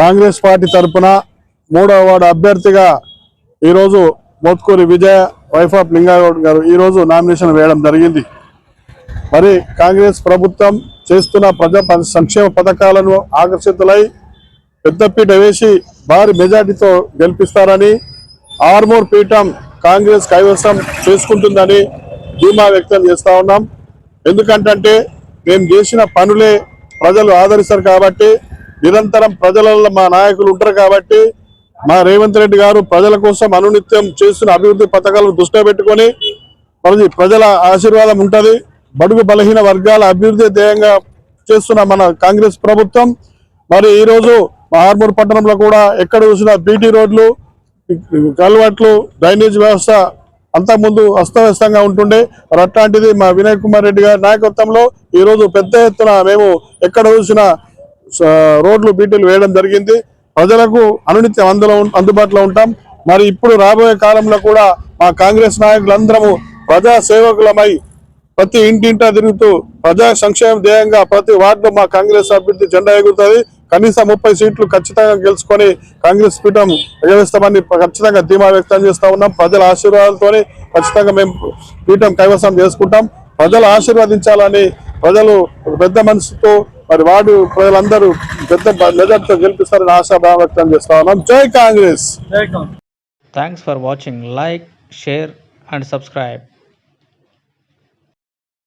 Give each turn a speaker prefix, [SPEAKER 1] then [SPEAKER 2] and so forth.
[SPEAKER 1] Congress party తరపున మూడవ ward అభ్యర్థిగా ఈరోజు మోత్కూరి విజయ వైఫ్ ఆఫ్ లింగాగౌడ్ గారు ఈరోజు నామినేషన్ వేయడం జరిగింది. మరి కాంగ్రెస్ ప్రభుత్వం చేస్తున్న ప్రజా ప- సంక్షేమ పథకాలను ఆకర్షితులై పెద్దపీట వేసి భారీ మెజార్టీతో గెలిపిస్తారని ఆర్మూర్ పీఠం కాంగ్రెస్ కైవసం చేసుకుంటుందని ధీమా వ్యక్తం చేస్తూ ఉన్నాం. ఎందుకంటే మేము చేసిన పనులే ప్రజలు ఆదరిస్తారు కాబట్టి నిరంతరం ప్రజలలో మా నాయకులు ఉంటారు కాబట్టి మా రేవంత్ రెడ్డి గారు ప్రజల కోసం అనునిత్యం చేస్తున్న అభివృద్ధి పథకాలను దృష్టిలో పెట్టుకొని మరి ప్రజల ఆశీర్వాదం ఉంటుంది. బడుగు బలహీన వర్గాల అభివృద్ధి ధ్యేయంగా చేస్తున్న మన కాంగ్రెస్ ప్రభుత్వం. మరి ఈరోజు మా ఆర్మూర్ పట్టణంలో కూడా ఎక్కడ చూసినా బీటీ రోడ్లు కల్వట్లు డ్రైనేజ్ వ్యవస్థ అంతకుముందు అస్తవ్యస్తంగా ఉంటుండే. మరి అట్లాంటిది మా వినయ్ కుమార్ రెడ్డి గారి నాయకత్వంలో ఈరోజు పెద్ద ఎత్తున మేము ఎక్కడ చూసినా రోడ్లు బీటీలు వేయడం జరిగింది. ప్రజలకు అనునిత్యం అందులో అందుబాటులో ఉంటాం. మరి ఇప్పుడు రాబోయే కాలంలో కూడా మా కాంగ్రెస్ నాయకులందరము ప్రజా సేవకులమై ప్రతి ఇంటింటా తిరుగుతూ ప్రజా సంక్షేమ ధ్యేయంగా ప్రతి వార్డులో మా కాంగ్రెస్ అభ్యర్థి జెండా ఎగురుతుంది. కనీసం ముప్పై సీట్లు ఖచ్చితంగా గెలుచుకొని కాంగ్రెస్ పీఠం ఎగవేస్తామని ఖచ్చితంగా ధీమా వ్యక్తం చేస్తూ ఉన్నాం. ప్రజల ఆశీర్వాదాలతో ఖచ్చితంగా మేము పీఠం కైవసం చేసుకుంటాం. ప్రజలు ఆశీర్వదించాలని ప్రజలు పెద్ద మనసుతో మరి వార్డు ప్రజలందరూ పెద్ద మెజార్టీతో గెలిపిస్తారని ఆశాభావం వ్యక్తం చేస్తా ఉన్నాం జై Congress
[SPEAKER 2] Thanks for watching. Like, share, and subscribe.